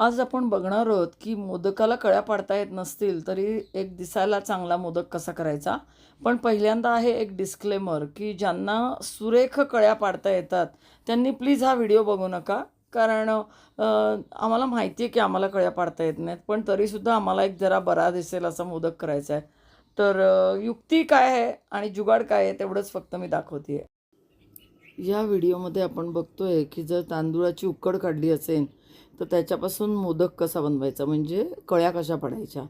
आज आपण बघणार आहोत की मोदकाला कळ्या पाडता येत नसतील तरी एक दिसायला चांगला मोदक कसा करायचा? पण पहिल्यांदा आहे एक डिस्क्लेमर की ज्यांना सुरेख कळ्या पाडता येतात त्यांनी प्लीज हा व्हिडिओ बघू नका. कारण आम्हाला माहिती आहे की आम्हाला कळ्या पाडता येत नाहीत पण तरीसुद्धा आम्हाला एक जरा बरा दिसेल असा मोदक करायचा आहे तर युक्ती काय आहे आणि जुगाड काय आहे तेवढंच फक्त मी दाखवते या व्हिडिओमध्ये आपण बघतोय की जर तांदूळाची उकड काढली असेल तर त्याच्यापासून मोदक कसा बनवायचा? म्हणजे कळ्या कशा पडायच्या?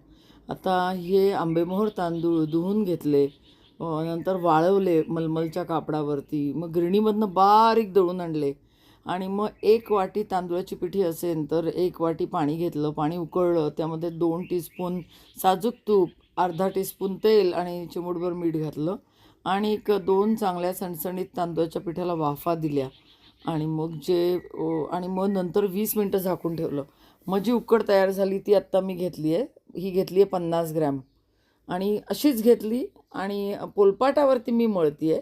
आता हे आंबेमोहर तांदूळ धुवून घेतले नंतर वाळवले मलमलच्या कापडावरती मग गिरणीमधनं बारीक दळून आणले आणि मग एक वाटी तांदूळाची पिठी असेल तर एक वाटी पाणी घेतलं पाणी उकळलं त्यामध्ये दोन टीस्पून साजूक तूप अर्धा टीस्पून तेल आणि चिमूटभर मीठ घातलं आणि एक दोन चांगल्या सणसणीत तांदूळाच्या पिठाला वाफा दिल्या. आणि मग जे आणि मग नंतर वीस मिनटं झाकून ठेवलं. मग जी उकड तयार झाली ती आत्ता मी घेतली आहे. ही घेतली आहे पन्नास ग्रॅम. आणि अशीच घेतली आणि पोलपाटावरती मी मळती आहे.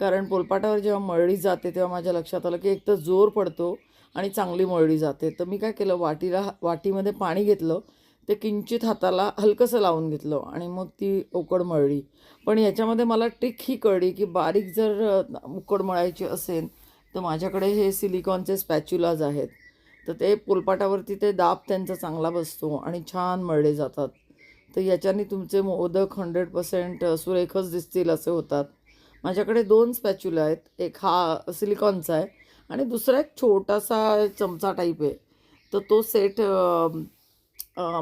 कारण पोलपाटावर जेव्हा मळली जाते तेव्हा माझ्या लक्षात आलं की एक तर जोर पडतो आणि चांगली मळली जाते. तर मी काय केलं वाटीला वाटीमध्ये पाणी घेतलं. ते किंचित हाताला हलकंसं लावून घेतलं आणि मग ती उकड मळली. पण याच्यामध्ये मला ट्रिक ही कळली की बारीक जर उकड मळायची असेल तर माझ्याकडे हे सिलिकॉनचे स्पॅच्युलाज आहेत. तर ते पोलपाटावरती ते दाब त्यांचा चांगला बसतो आणि छान मळले जातात. तर याच्याने तुमचे मोदक हंड्रेड पर्सेंट सुरेखच दिसतील असे होतात. माझ्याकडे दोन स्पॅच्युला आहेत. एक हा सिलिकॉनचा आहे आणि दुसरा एक छोटासा चमचा टाईप आहे. तर तो सेट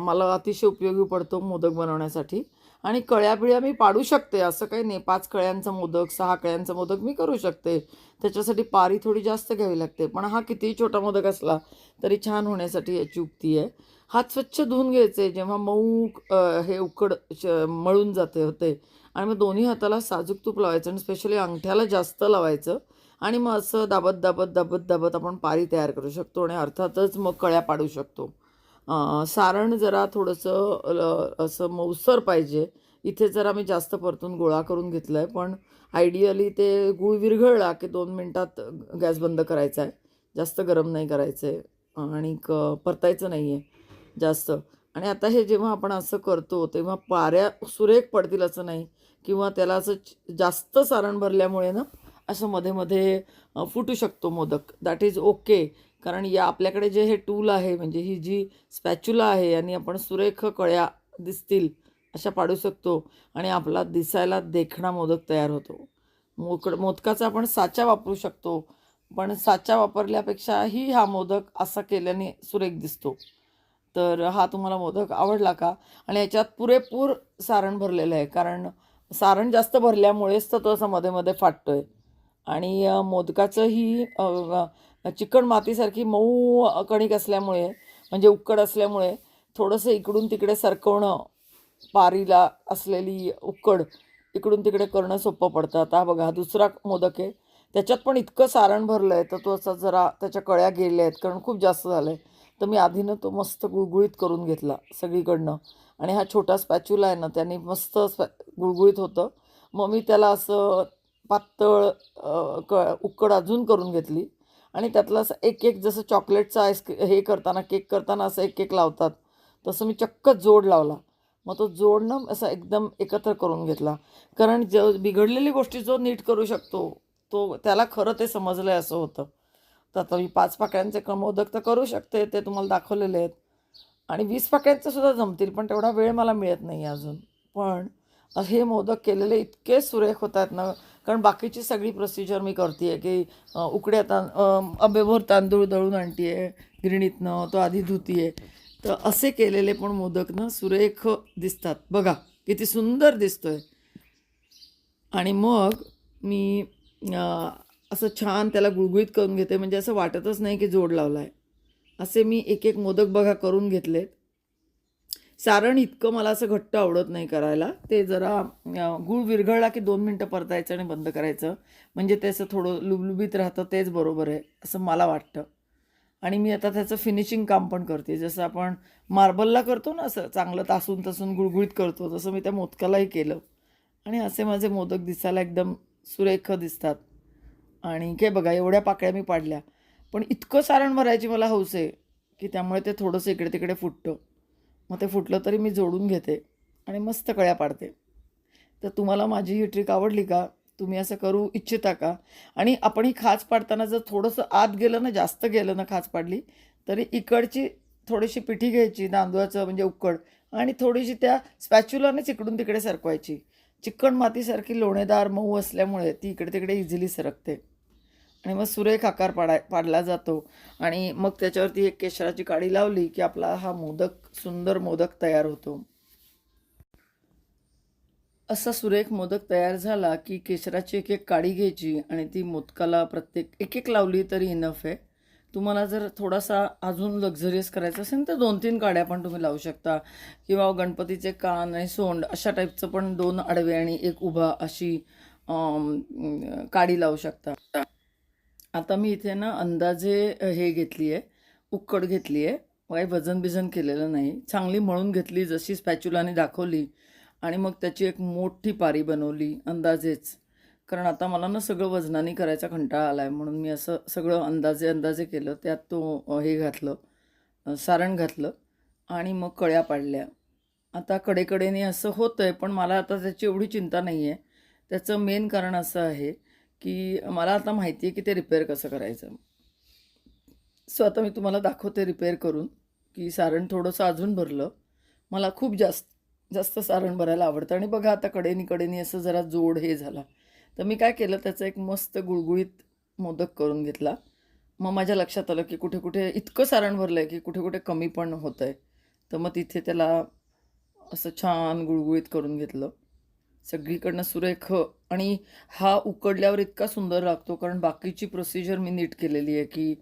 मला अतिशय उपयोगी पडतो मोदक बनवण्यासाठी. आणि कळ्या बिळ्या मी पाडू शकते. असं काही नाही. पाच कळ्यांचा मोदक सहा कळ्यांचा मोदक मी करू शकते. त्याच्यासाठी पारी थोडी जास्त घ्यावी लागते. पण हा कितीही छोटा मोदक असला तरी छान होण्यासाठी याची उक्ती आहे. हात स्वच्छ धुवून घ्यायचे. जेव्हा मऊ हे उकड श- मळून जाते होते. आणि मग दोन्ही हाताला साजूक तूप लावायचं आणि स्पेशली अंगठ्याला जास्त लावायचं. आणि मग असं दाबत दाबत दाबत दाबत आपण पारी तयार करू शकतो आणि अर्थातच मग कळ्या पाडू शकतो. सारण जरा थोडंसं ल- असं मऊसर पाहिजे. इथे जरा मी जास्त परतून गोळा करून घेतलं आहे पण आयडियली ते गूळ विरघळला की दोन मिनटात गॅस बंद करायचा आहे. जास्त गरम नाही करायचं आहे आणि क परतायचं नाही आहे जास्त. आणि आता हे जेव्हा आपण असं करतो तेव्हा पाऱ्या सुरेख पडतील असं नाही. किंवा त्याला असं जास्त सारण भरल्यामुळे ना असं मध्ये मध्ये फुटू शकतो मोदक. दॅट इज ओके कारण या आपल्याकडे जे हे टूल आहे म्हणजे ही जी स्पॅच्युला आहे आणि आपण सुरेख कळ्या दिसतील अशा पाडू शकतो आणि आपला दिसायला देखणा मोदक तयार होतो. मोकड मोदकाचा आपण साचा वापरू शकतो पण साचा वापरल्यापेक्षाही हा मोदक असा केल्याने सुरेख दिसतो. तर हा तुम्हाला मोदक आवडला का? आणि याच्यात पुरेपूर सारण भरलेलं आहे कारण सारण जास्त भरल्यामुळेच तर तो असा मध्ये मध्ये आहे आणि मोदकाचंही चिकण मातीसारखी मऊ कणिक असल्यामुळे म्हणजे उक्कड असल्यामुळे थोडंसं इकडून तिकडे सरकवणं पारीला असलेली उक्कड इकडून तिकडे करणं सोपं पडतं. आता बघा हा दुसरा मोदक आहे. त्याच्यात पण इतकं सारण भरलं आहे तर तो असा जरा त्याच्या कळ्या गेल्या आहेत कारण खूप जास्त झालं आहे तर मी आधीनं तो मस्त गुळगुळीत करून घेतला सगळीकडनं. आणि हा छोटा स्पॅच्युला आहे ना त्याने मस्त स्पॅ गुळगुळीत होतं. मग मी त्याला असं पातळ क उकड अजून करून घेतली. आणि त्यातलं असं एक एक जसं चॉकलेटचा आईस्क्री हे करताना केक करताना असं एक एक लावतात. तसं मी चक्क जोड लावला. मग तो जोडणं असं एकदम एकत्र करून घेतला. कारण ज बिघडलेली गोष्टी जो नीट करू शकतो तो त्याला खरं ते समजलं आहे असं होतं. तर आता मी पाच पाकळ्यांचे क्रमोदक तर करू शकते ते तुम्हाला दाखवलेले आहेत. आणि वीस पाकळ्यांचे सुद्धा जमतील पण तेवढा वेळ मला मिळत नाही अजून. पण हे मोदक केलेले इतके सुरेख होतात ना कारण बाकीची सगळी प्रोसिजर मी करते आहे की उकड्या तां आंबेभोर तांदूळ दळून आणते आहे गिरणीतनं तो आधी धुती आहे तर असे केलेले पण मोदक ना सुरेख दिसतात. बघा किती सुंदर दिसतोय. आणि मग मी असं छान त्याला गुळगुळीत करून घेते. म्हणजे असं वाटतच नाही की जोड लावला आहे असे मी एक एक मोदक बघा करून घेतलेत. सारण इतकं मला असं घट्ट आवडत नाही करायला. ते जरा गूळ विरघळला की दोन मिनटं परतायचं आणि बंद करायचं. म्हणजे ते असं थोडं लुबलुबीत राहतं तेच बरोबर आहे असं मला वाटतं. आणि मी आता त्याचं फिनिशिंग काम पण करते. जसं आपण मार्बलला करतो ना असं चांगलं तासून तासून गुळगुळीत करतो तसं मी त्या मोदकालाही केलं. आणि असे माझे मोदक दिसायला एकदम सुरेख दिसतात. आणि काय बघा एवढ्या पाकळ्या मी पाडल्या. पण इतकं सारण भरायची मला हौस आहे की त्यामुळे ते थोडंसं इकडे तिकडे फुटतं. मग ते फुटलं तरी मी जोडून घेते आणि मस्त कळ्या पाडते. तर तुम्हाला माझी ही ट्रिक आवडली का? तुम्ही असं करू इच्छिता का? आणि आपण ही खाच पाडताना जर थोडंसं आत गेलं ना जास्त गेलं ना खाच पाडली तरी इकडची थोडीशी पिठी घ्यायची तांदूळाचं म्हणजे उकड आणि थोडीशी त्या स्पॅच्युलानेच इकडून तिकडे सरकवायची. चिकण मातीसारखी लोणेदार मऊ असल्यामुळे ती इकडे तिकडे इझिली सरकते. आणि मग सुरेख आकार पाडाय पाडला जातो. आणि मग त्याच्यावरती एक केशराची काडी लावली की आपला हा मोदक सुंदर मोदक तयार होतो. असा सुरेख मोदक तयार झाला की केशराची एक एक काडी घ्यायची आणि ती मोदकाला प्रत्येक एक एक लावली तरी इनफ आहे. तुम्हाला जर थोडासा अजून लक्झरियस करायचं असेल तर दोन तीन काड्या पण तुम्ही लावू शकता. किंवा गणपतीचे कान आणि सोंड अशा टाईपचं पण दोन आडवे आणि एक उभा अशी काडी लावू शकता. आता मी इथे ना अंदाजे हे घेतली आहे उक्कड घेतली आहे काही वजन बिजन केलेलं नाही. चांगली मळून घेतली जशी स्पॅच्युलाने दाखवली आणि मग त्याची एक मोठी पारी बनवली अंदाजेच. कारण आता मला ना सगळं वजनाने करायचा कंटाळा आला आहे म्हणून मी असं सगळं अंदाजे अंदाजे केलं. त्यात तो हे घातलं सारण घातलं आणि मग कळ्या पाडल्या. आता कडेकडेने असं होतं आहे पण मला आता त्याची एवढी चिंता नाही आहे त्याचं मेन कारण असं आहे की मला आता माहिती आहे की ते रिपेअर कसं करायचं. सो आता मी तुम्हाला दाखवते रिपेअर करून की सारण थोडंसं अजून भरलं. मला खूप जास्त जास्त सारण भरायला आवडतं. आणि बघा आता कडेनी कडेनी असं जरा जोड हे झाला. तर मी काय केलं त्याचं एक मस्त गुळगुळीत मोदक करून घेतला. मग माझ्या लक्षात आलं की कुठे कुठे इतकं सारण भरलं आहे की कुठे कुठे कमी पण होतं आहे तर मग तिथे त्याला असं छान गुळगुळीत करून घेतलं. सगळीकडनं सुरेख आणि हा उकडल्यावर इतका सुंदर लागतो कारण बाकीची प्रोसिजर मी नीट केलेली आहे की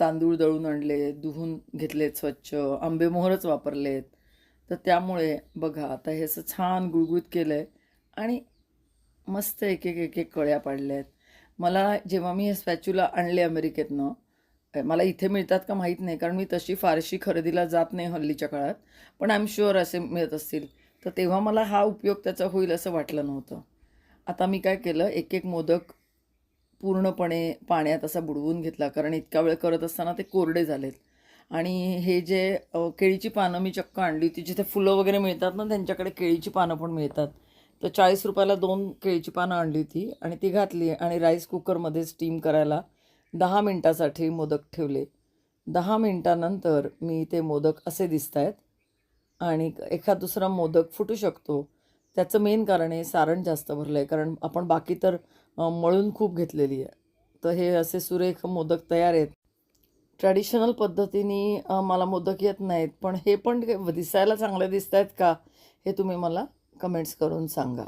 तांदूळ दळून आणले धुवून घेतलेत स्वच्छ आंबेमोहरच वापरलेत. तर त्यामुळे बघा आता हे असं छान गुळगुळीत केलं आहे आणि मस्त एक एक एक एक कळ्या पाडल्या आहेत मला जेव्हा मी हे स्पॅच्युला आणले अमेरिकेतनं मला इथे मिळतात का माहीत नाही कारण मी तशी फारशी खरेदीला जात नाही हल्लीच्या काळात पण आय एम शुअर असे मिळत असतील. तर तेव्हा मला हा उपयोग त्याचा होईल असं वाटलं नव्हतं. आता मी काय केलं एक एक मोदक पूर्णपणे पाण्यात असा बुडवून घेतला कारण इतका वेळ करत असताना ते कोरडे झालेत. आणि हे जे केळीची पानं मी चक्क आणली होती जिथे फुलं वगैरे मिळतात ना त्यांच्याकडे केळीची पानं पण मिळतात. तर चाळीस रुपयाला दोन केळीची पानं आणली होती आणि ती घातली आणि राईस कुकरमध्ये स्टीम करायला दहा मिनटासाठी मोदक ठेवले. दहा मिनटानंतर मी ते मोदक असे दिसत आहेत आणि एखाद दुसरा मोदक फुटू शकतो. त्याचं मेन कारण आहे सारण जास्त भरलं आहे कारण आपण बाकी तर मळून खूप घेतलेली आहे. तर हे असे सुरेख मोदक तयार आहेत. ट्रॅडिशनल पद्धतीने मला मोदक येत नाहीत. पण हे पण दिसायला चांगले दिसत आहेत का? हे तुम्ही मला कमेंट्स करून सांगा.